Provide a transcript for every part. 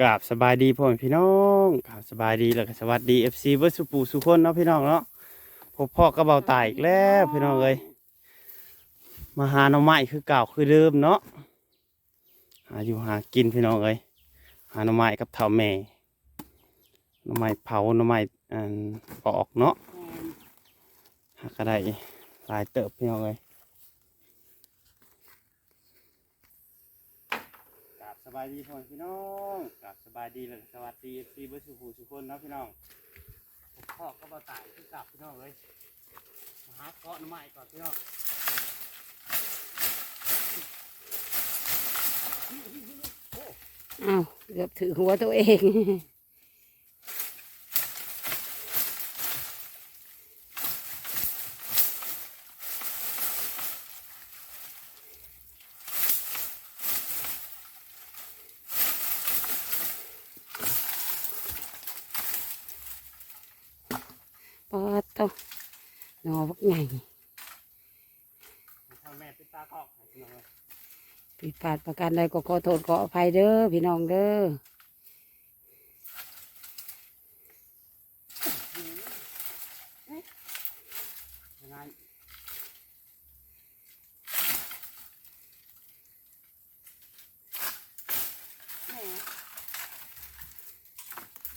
กราบสบายดีพ่อแม่พี่น้องกราบสบายดีแล้วก็สวัสดีเอฟซีเวอร์สุปูสุคนเนาะพี่น้องเนาะพบพ่อก็เบาตายอีกแล้วพี่น้องเอ้ยมาหาหน่อไม้คือเก่าคือเดิมเนาะหาอยู่หากินพี่น้องเอ้ยหาหน่อไม้กับเท่าแม่หน่อไม้เผาหน่อไม้อันปอกเนาะหาก็ได้หลายเติบพี่น้องเอ้ยกรา บสบายดีพ่อพี่น้องกลับสบายดีแล้วสวัสดีเอฟซีเบอร์สุขูสุคนนะพี่น้องผมพ่อก็มาตายคือเก่าพี่น้องเลยมาหาเกาะหน่อไม้ก่อนพี่น้องอ้าวเกือบถือหัวตัวเอง อดโตหนอบักใหญ่พ่อแม่าคอกให้พี่น้องผิดพลาดประการใดก็ขอโทษขออภัยเด้อพี่น้องเด้อ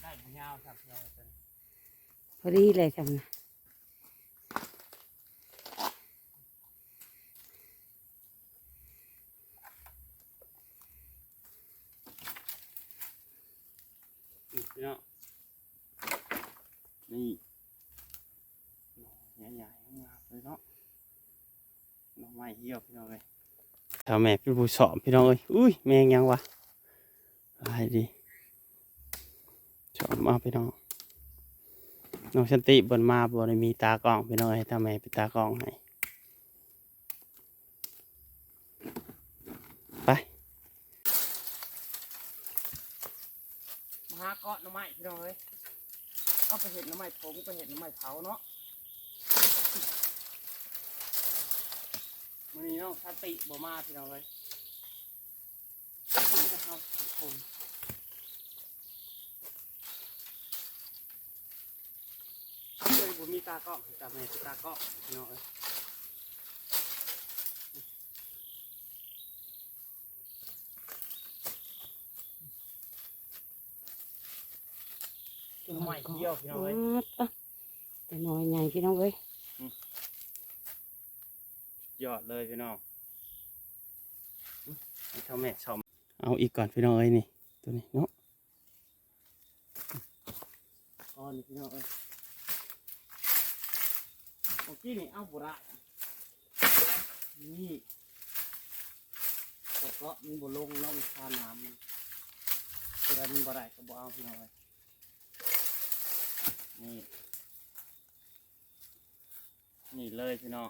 ได้ยาวครับพี่น้องเอ้ย พอดีเลยจำนะนี่พี่น้องนี่หน่ใหญ่ๆงามเลยเนาะน่อไม้เหี่ยวพี่น้องเลยถ้าแม่เป็นผู้สอนพี่น้องเอ้ยอุ้ยแมงยังวะลายดีชอบมากพี่น้อง น้องชันติบนมาบนมีตากล้องพี่น้องเอ้ยถ้าแม่เป็นตากล้องให้ไปมาหาเกาะน่อไม้พี่น้องเอ้ยเอาไปเห็ดน่อไม้ผงไปเห็ดน่อไม้เผาเนาะมันนี้น้องชันติบ่มาพี่น้องเอ้ยจะเข้าสังคม เลยผ มีตากล้องจับแม่ตากล้องพี่น้องเอ้ยต้นไม้เที่ยวพี่น้องเอ้ยตแต่หนอใหญ่พี่น้องเอ้ยยอดเลยพี่น้องเท่าแม่ชมเอาอีกก่อนพี่น้องเอ้ยนี่ตัวนี้เนาะก้อนนี้พี่น้องเอ้ย เมื่อกี้นี่เอาบุระนี่แต่ก็มันบุลงเนาะมันคาน้ำมันแต่ว่ามันบุได้ก็บ่เอาพี่น้องเอ้ยนี่ นี่เลยพี่น้อง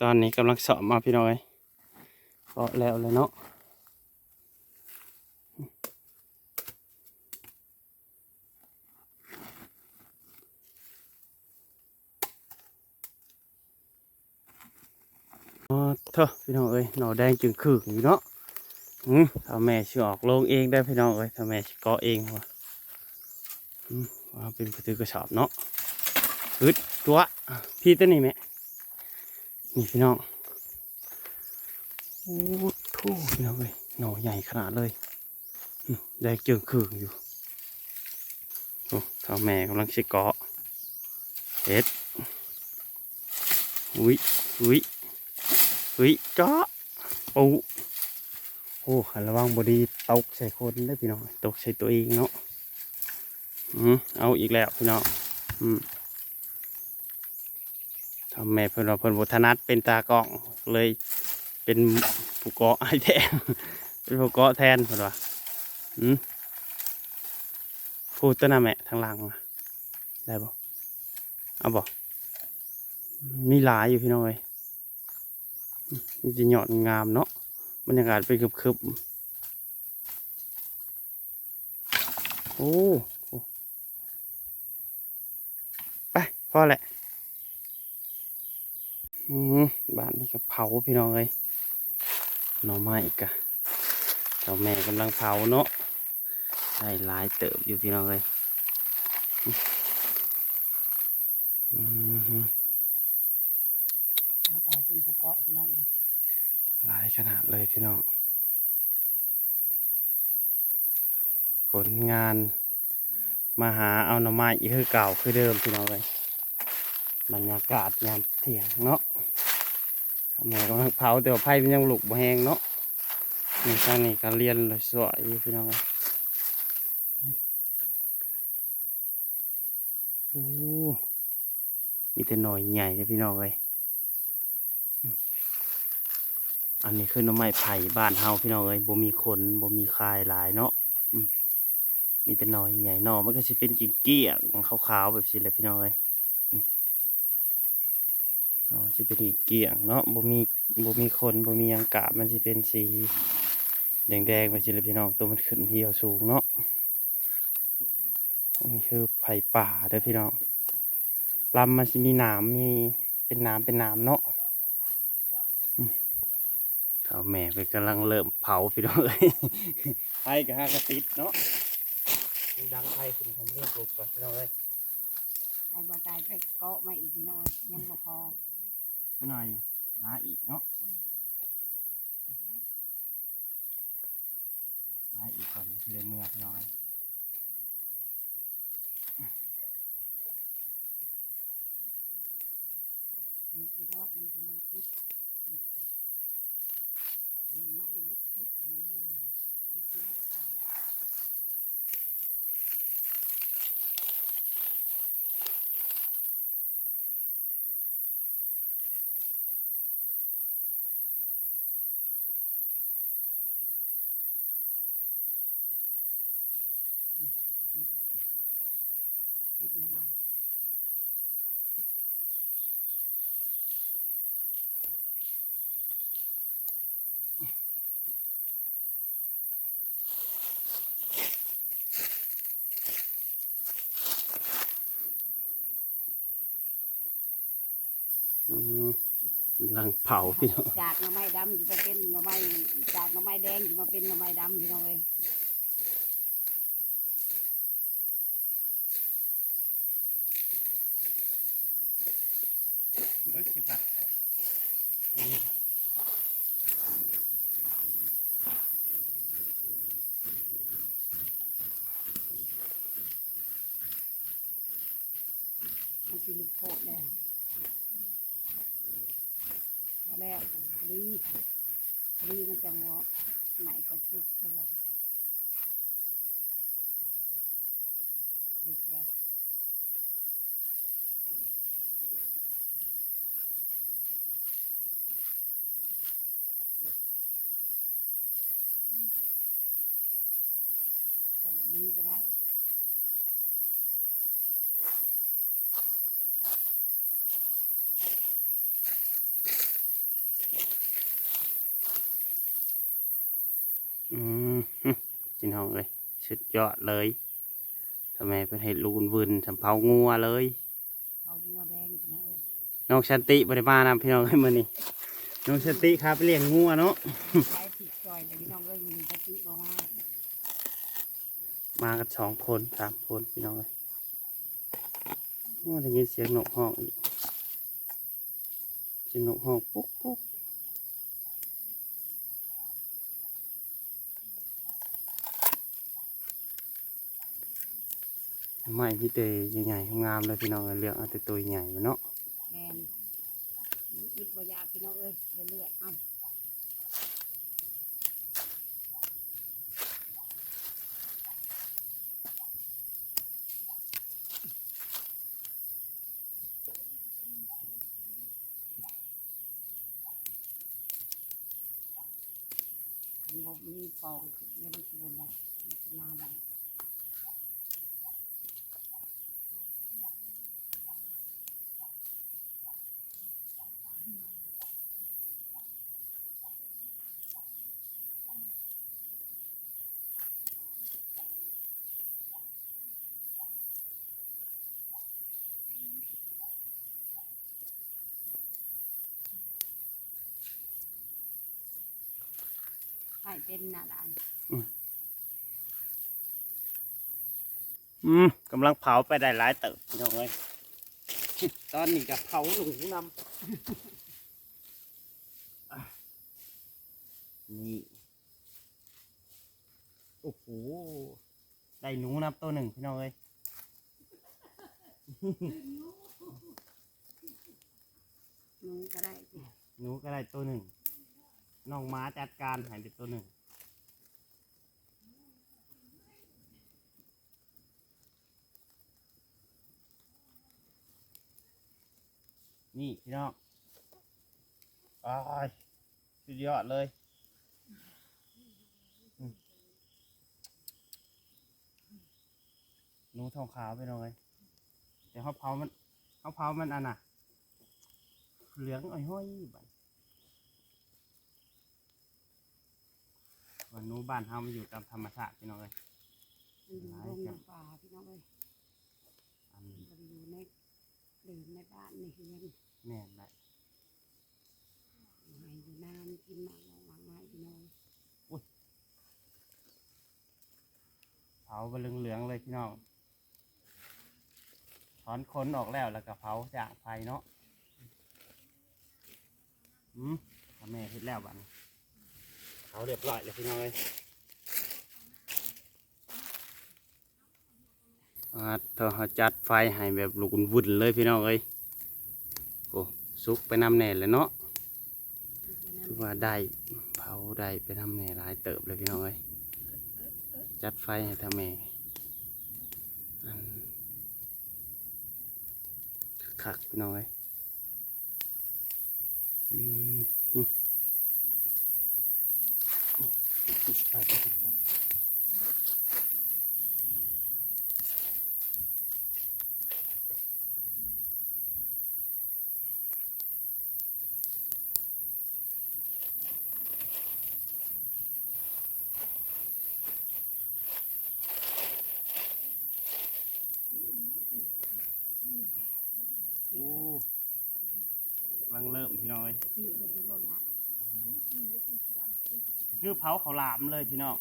ตอนนี้กำลังสอบมาพี่น้อยก็แล้วเลยเนาะ อ๋อเถอะพี่น้องเอ้ยหน่อแดงจึงคืออยู่เนาะอืมถ้าแม่ชิออกลงเองได้พี่น้องเอ้ยถ้าแม่ชิเกาะเองวะอืมว่าเป็นผู้ถือกระสอบเนาะอึดตัวพี่ตัวนี้แม่นี่พี่น้องโอ้โหพี่น้องเลยหน่อใหญ่ขนาดเลยอืมแดงจิงคืองอยู่โอ้เท่าแม่กำลังชิเกาะเอ็ดอุ้ยอุ้ย อุ้ยเจาะปูโอ้ขันระวังบดีตกใส่คนได้พี่น้องตกใส่ตัวเองเนาะอืมเอาอีกแล้วพี่น้องอืมทำแม่เพิ่นว่าเพิ่นบ่ถนัดเป็นตากล้องเลยเป็นผู้เกาะไอ้แทนเป็นผู้เกาะแทนเพิ่นว่าอืมพูดตัวน่ะแม่ทางหลังได้บ่เอาบ่มีหลายอยู่พี่น้องเอ้ย จะหยอดงามเนาะบรรยากาศเป็นคึบๆโอ้ไปพอแหละอืมบ้านนี้ก็เผาพี่น้องเลยหน่อไม้กะเจ้าแม่กำลังเผาเนาะได้หลายเติบอยู่พี่น้องเลยอืม เป็นผู้เกาะพี่น้องเลยหลายขนาดเลยพี่น้อง ผลงานมาหาเอาหน่อไม้อีกคือเก่าคือเดิมพี่น้องเลยบรรยากาศยามเที่ยงเนาะเจ้าแม่กำลังเผาแต่ว่าไฟมันยังหลุกบ่แห้งเนาะนี่ข้างนี้ก็เรียนเลยสวยพี่น้องเลยโอ้มีแต่หน่อยใหญ่เลยพี่น้องเลย อันนี้คือน้ำไม้ไผ่บ้านเฮาพี่น้องเอ้ยบ่มีขนบ่มีคายหลายเนาะมีแต่หน่อยใหญ่หน่อมันก็สิเป็นกิ่งเกี้ยงขาวๆแบบสิแหละพี่น้องเอ้ยอ๋อสิเป็นกิ่งเกี้ยงเนาะบ่มีบ่มีขนบ่มียังกาบมันสิเป็นสีแดงๆแบบสิแหละพี่น้องตัวมันขึ้นเหี่ยวสูงเนาะอันนี้คือไผ่ป่าเด้อพี่น้องลำมันสิมีหนามมีเป็นหนามเป็นหนามเนาะ เท่าแม่ไปกำลังเริ่มเผาพี่น้องเลยไฟกับฮากระติดเนาะดังไฟขึ้นทำเรื่องปลุกก่อนพี่น้องเลยให้บ่ตายไปเกาะมาอีกพี่น้องเอ้ยยังบ่พอหน่อยหาอีกเนาะหาอีกก่อนที่ได้เมื่อพี่น้องเลยลูกพี่ดอกมันกำลังคิดยังไม่ยังไม่ไงคิดแล้วก็ คิด ไม่ได้อืมกำลังเผาพี่น้องจากหน่อไม้ดำจะมาเป็นหน่อไม้จากหน่อไม้แดงจะมาเป็นหน่อไม้ดำพี่น้องเอ้ย เฮ้ยสิผัดนี่ครับมันกินลูกโทษแล้วพอแล้วพอดีพอดีมันจะงอไหนก็ชุกไปเลยลูกแล้ว ต้องดีก็ได้ อืมฮึ พี่น้องเลยสุดยอดเลยทำไมเป็นเห็ดลูนวืนทำเผางัวเลยเอางัวแดงพี่น้องเอ้ยน้องชันติบริมานำพี่น้องให้มือนี่น้องชันติครับเลี้ยงงัวเนาะใช้ติดจอยแต่พี่น้องเอ้ยมันสติบอกว่ามากันสองคนสามคนพี่น้องเลยโอ้ได้ยินเสียงนกห้องอีกเสียงนกห้องปุ๊กปุ๊ก ไม่พี่เตยใหญ่ๆงามเลยพี่น้องเอ้ยเลือกเอาแต่ตัวใหญ่มาเนาะแมนอิดบ่ยากพี่น้องเอ้ยเดี๋ยวเลือกเอาคันบอกมีปองแล้วมันสิบนเลยนสินเลย เป็นน่ะหลานอืมกำลังเผาไปได้หลายเติบพี่น้องเอ้ยตอนนี้กับเผาหนูนำอะนี่โอ้โหได้หนูนับตัวหนึ่งพี่น้องเอ้ยหนูก็ได้สิหนูก็ได้ตัวหนึ่ง น้องมาจัดการหายไปตัวหนึ่งนี่พี่น้องอ้ายสุดยอดเลยหนูทองขาวไปหน่อยเดี๋ยวเขาเผามันเขาเผามันอันน่ะ เหลืองอ้อยห้อยบัด วันนู้บ้านเฮามันอยู่ตามธรรมชาติพี่น้องเลยมันอยู่โรงน้ำปลาพี่น้องเอ้ยอันมันก็อยู่ในเดินในบ้านในเฮือนแม่นแหละอยู่ให้อยู่นานกินหมากลงหมากไม้พี่น้องเผาไปเหลืองๆเลยพี่น้องถอนขนออกแล้วแล้วก็เผาจากไฟเนาะอืมทำแม่เฮ็ดแล้วบัดนี้ เผาเรียบร้อยแล้วพี่น้องเลยเธอเขาจัดไฟให้แบบลุกวุ่นเลยพี่น้องเอ้ยโอ้สุกไปน้ำแน่เลยเนาะคือว่าได้เผาได้ไปทำแหน่หลายเติบเลยพี่น้องเอ้ยจัดไฟให้ทำแหน่ขักพี่น้องเอ้ยอืมอืมไปไปไปโอ้กำลัง เริ่มพี่น้องเอ้ยพี่ก็คือรถละคือเผาเขาวหลามเลยพี่น้อง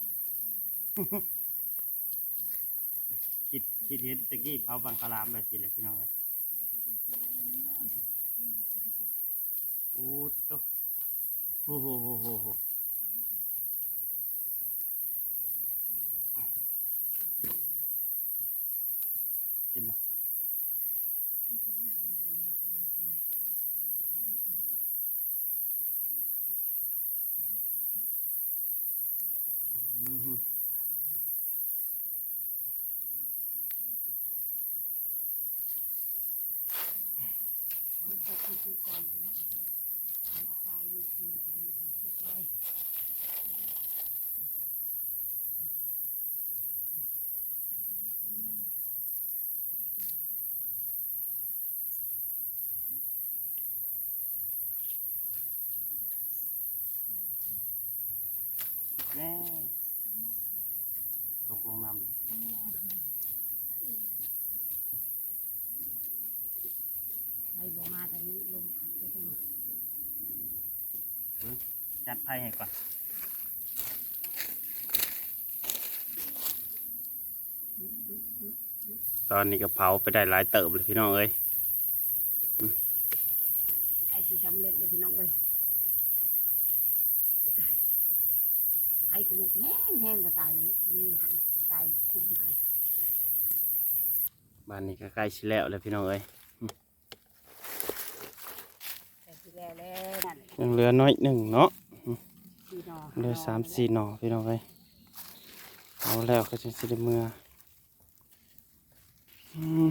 คิดคิดเห็นตะกี้เผาบังขาวหลามแบบสิเลยพี่น้องเลยโอ้ตัวโอ้โหโหโหโหเต็มเลยอืม เขาจะคือคู่ก่อนก็ได้เอาไฟมันคือไฟมันก็คือไฟ แน่ตกลงน้ำเลย ไฟบ่มาทางนี้ลมพัดไปทางนั้น จัด ไพ่ให้ก่อนตอนนี้ก็เผาไปได้หลายเติบเลยพี่น้องเอ้ยไอ้สีสำเร็จเลยพี่น้องเอ้ยไอ้กระลูกแห้งแห้งก็ตายดีใหายตายคุ้มใหายบ้านนี้ก็ใกล้ชิแล้วเลยพี่น้องเอ้ยแต่ที่แล้วแล้วนั่นยังเหลือน้อยหนึ่งเนาะ สี่หนอเหลือสามสี่หน่อพี่น้องเอ้ยเอาแล้วก็จะสิได้เมื่ออืม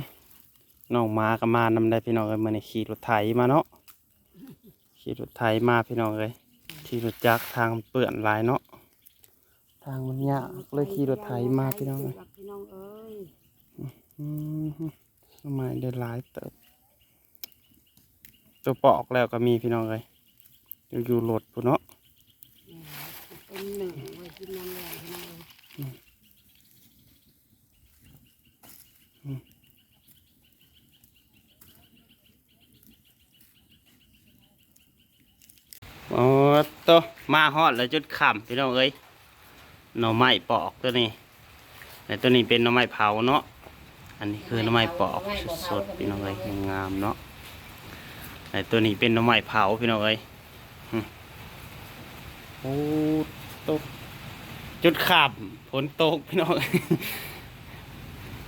น้องหมาก็มานำได้พี่น้องเอ้ยมื่อนี้ขี่รถไถมาเนาะขี่รถไถมาพี่น้องเอ้ยขี่รถจักรทางเปื่อนหลายเนาะทางมันยากเลยขี่รถไถมาพี่น้องเอ้ยพี่น้องเอ้ยอืมทำไมได้หลายเติบตัวปอกแล้วก็มีพี่น้องเลยอยู่อยู่โหลดปุ่นเนาะเป็น หนึ่งไว้กินน้ำแรงพี่น้องเอ้ยโอ้ตัวมาฮอดแล้วจุดขำพี่น้องเอ้ยหน่อไม้ปอกตัวนี้แต่ตัวนี้เป็นหน่อไม้เผาเนาะอันนี้คือหน่อไม้ปอกสดๆพี่น้องเอ้ยงามเนาะแต่ตัวนี้เป็นหน่อไม้เผาพี่น้องเอ้ยโอ้ ตก จุดขับฝนตกพี่น้อง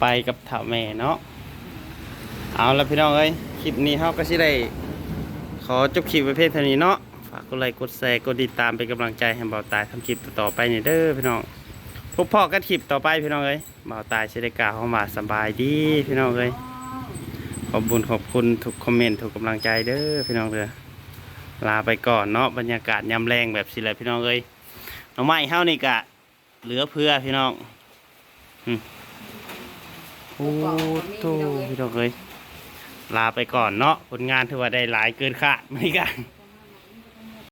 ไปกับถ่าแม่เนาะเอาละพี่น้องเอ้ยคลิปนี้เขาก็สิได้ ขอจบคลิปไว้เพียงเท่านี้เนาะฝากกดไลค์กดแชร์กดติดตามเป็นกำลังใจให้เบาตายทำคลิปต่อไปเนี่ยเด้อพี่น้องพบพอกันคลิปต่อไปพี่น้องเอ้ยเบาตายเชไดกล่าวเข้ามาสบายดีพี่น้องเอ้ยขอบคุญขอบคุณทุกคอมเมนต์ทุกกำลังใจเด้อพี่น้องเด้อลาไปก่อนเนาะบรรยากาศยามแรงแบบสิแหละพี่น้องเอ้ย หน่อไม้เฮานี่กะ เหลือเพื่อพี่น้องอืมโอ้โตพี่น้องเอ้ยลาไปก่อนเนาะผลงานถือว่าได้หลายเกินคาดเหมือนกัน